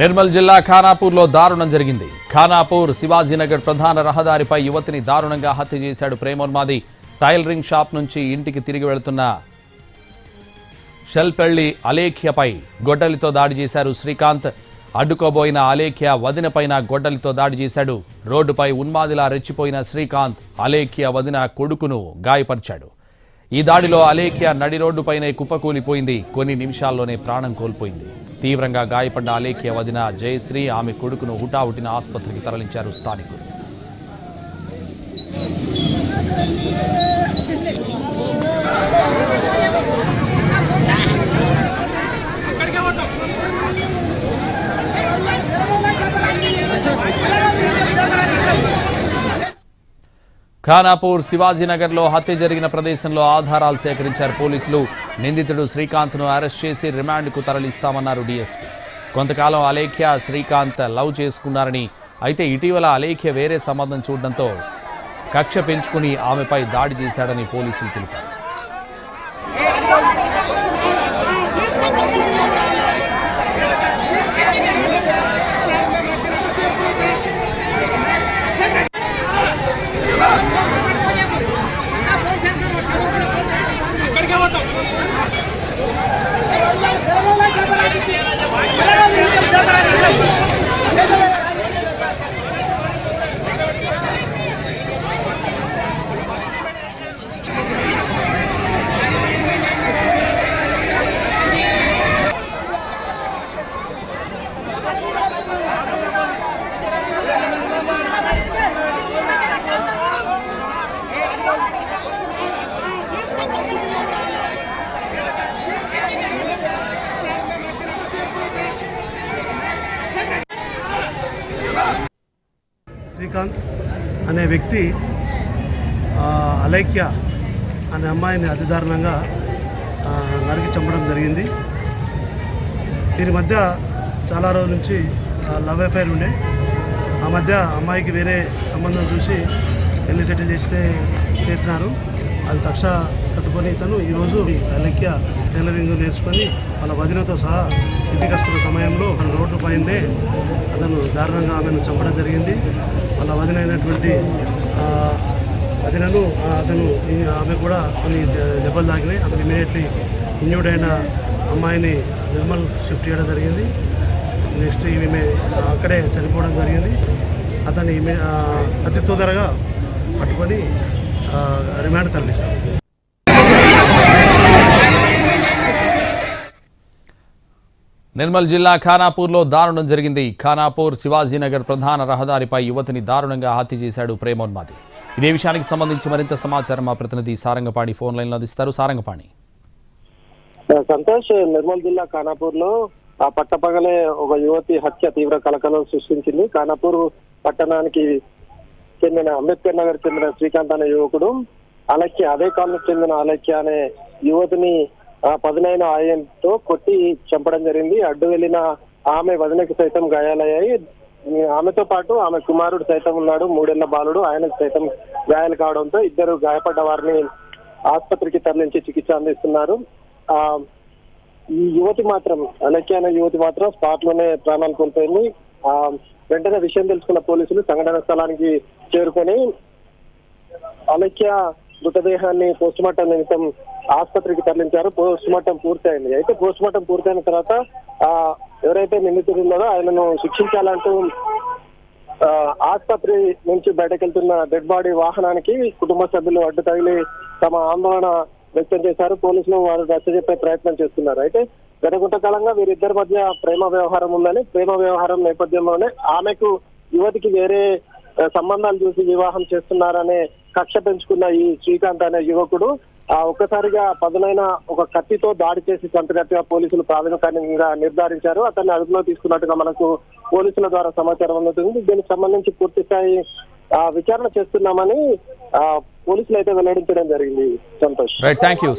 నిర్మల్ జిల్లా ఖానాపూర్లో దారుణం జరిగింది. ఖానాపూర్ శివాజీనగర్ ప్రధాన రహదారిపై యువతిని దారుణంగా హత్య చేశాడు ప్రేమోన్మాది. టైలరింగ్ షాప్ నుంచి ఇంటికి తిరిగి వెళుతున్న షెల్పెళ్ళి అలేఖ్యపై గొడ్డలితో దాడి చేశారు శ్రీకాంత్. అడ్డుకోబోయిన అలేఖ్య వదినపైన గొడ్డలితో దాడి చేశాడు. రోడ్డుపై ఉన్మాదిలా రెచ్చిపోయిన శ్రీకాంత్ అలేఖ్య వదిన కొడుకును గాయపరిచాడు. ఈ దాడిలో అలేఖ్య నడి రోడ్డుపైనే కుప్పకూలిపోయింది. కొన్ని నిమిషాల్లోనే ప్రాణం కోల్పోయింది. తీవ్రంగా గాయపడ్డ అలేఖ్య వదిన జయశ్రీ. ఆమె కొడుకును హుటాహుటిన ఆసుపత్రికి తరలించారు స్థానికులు. ఖానాపూర్ శివాజీనగర్లో హత్య జరిగిన ప్రదేశంలో ఆధారాలు సేకరించారు పోలీసులు. నిందితుడు శ్రీకాంత్ను అరెస్ట్ చేసి రిమాండ్కు తరలిస్తామన్నారు డీఎస్పీ. కొంతకాలం అలేఖ్య శ్రీకాంత్ లవ్ చేసుకున్నారని అయితే ఇటీవల అలేఖ్య వేరే సంబంధం చూడడంతో కక్ష పెంచుకుని ఆమెపై దాడి చేశాడని పోలీసులు తెలిపారు. శ్రీకాంత్ అనే వ్యక్తి అలైక్య అనే అమ్మాయిని అతి దారుణంగా నరికి చంపడం జరిగింది. దీని మధ్య చాలా రోజుల నుంచి లవ్ అఫైర్ ఉండే. ఆ మధ్య అమ్మాయికి వేరే సంబంధం చూసి పెళ్ళి సెటిల్ చేస్తే చేసినారు. అది కక్ష కట్టుకొని ఇతను ఈరోజు అలైక్య టైలరింగ్ నేర్చుకొని వాళ్ళ వదినతో సహా ఇంటికి వస్తున్న సమయంలో రోడ్డు పైనే అతను దారుణంగా ఆమెను చంపడం జరిగింది. వాళ్ళ వదినైనటువంటి వదినను అతను ఆమె కూడా కొన్ని దెబ్బలు తాకినాయి. ఆమె ఇమీడియట్లీ ఇంజూర్డ్ అయిన అమ్మాయిని నిర్మల్ షిఫ్ట్ చేయడం జరిగింది. నెక్స్ట్ ఈమె అక్కడే చనిపోవడం జరిగింది. అతన్ని అతి తొందరగా పట్టుకొని రిమాండ్ తరలిస్తాం. నిర్మల్ జిల్లా ఖానాపూర్లో దారుణం జరిగింది. ఖానాపూర్ శివాజీనగర్ ప్రధాన రహదారిపై యువతిని దారుణంగా హత్య చేశాడు ప్రేమోన్మాది ఇదే విషయానికి సంబంధించి మరింత సమాచారం మా ప్రతినిధి సారంగపాణి ఫోన్ లైన్లో అందిస్తారు. సారంగపాణి. సంతోష్ నిర్మల్ జిల్లా ఖానాపూర్లో ఆ పట్టపగలే ఒక యువతి హత్య తీవ్ర కలకలం సృష్టించింది. ఖానాపూర్ పట్టణానికి చెందిన అంబేద్కర్ నగర్ చెందిన శ్రీకాంత్ అనే యువకుడు అలక్య అదే కాలనీకి చెందిన అలక్య అనే యువతిని ఆ పదునైన ఆయంతో కొట్టి చంపడం జరిగింది. అడ్డు వెళ్ళిన ఆమె వదినకి సైతం గాయాలయ్యాయి. ఆమెతో పాటు ఆమె కుమారుడు సైతం ఉన్నాడు మూడేళ్ళ బాలుడు. ఆయనకు సైతం గాయాలు కావడంతో ఇద్దరు గాయపడ్డ వారిని ఆసుపత్రికి తరలించి చికిత్స అందిస్తున్నారు. ఆ ఈ యువతి మాత్రం అలక్య అనే యువతి మాత్రం స్పాట్లోనే ప్రాణాలు కోల్పోయింది. ఆ వెంటనే విషయం తెలుసుకున్న పోలీసులు సంఘటన స్థలానికి చేరుకొని అలక్య మృతదేహాన్ని పోస్ట్ మార్టం నిమిత్తం ఆసుపత్రికి తరలించారు. పోస్ట్ మార్టం పూర్తయింది. అయితే పోస్ట్ మార్టం పూర్తయిన తర్వాత ఆ ఎవరైతే నిందితుడు ఉన్నారో ఆయనను శిక్షించాలంటూ ఆసుపత్రి నుంచి బయటకెళ్తున్న డెడ్ బాడీ వాహనానికి కుటుంబ సభ్యులు అడ్డు తగిలి తమ ఆందోళన వ్యక్తం చేశారు. పోలీసులు వారు రచ్చ చెప్పే ప్రయత్నం చేస్తున్నారు. అయితే గత కొంతకాలంగా వీరిద్దరి మధ్య ప్రేమ వ్యవహారం ఉందని ప్రేమ వ్యవహారం నేపథ్యంలోనే ఆమెకు యువతికి వేరే సంబంధాలు చూసి వివాహం చేస్తున్నారనే కక్ష పెంచుకున్న ఈ శ్రీకాంత్ అనే యువకుడు ఆ ఒక్కసారిగా పదునైన ఒక కత్తితో దాడి చేసి చంపినట్టుగా పోలీసులు ప్రాథమికంగా నిర్ధారించారు. అతన్ని అదుపులో తీసుకున్నట్టుగా మనకు పోలీసుల ద్వారా సమాచారం అందుతుంది. దీనికి సంబంధించి పూర్తి స్థాయి ఆ, విచారణ చేస్తున్నామని పోలీసులు అయితే వెల్లడించడం జరిగింది. సంతోష్. Right thank you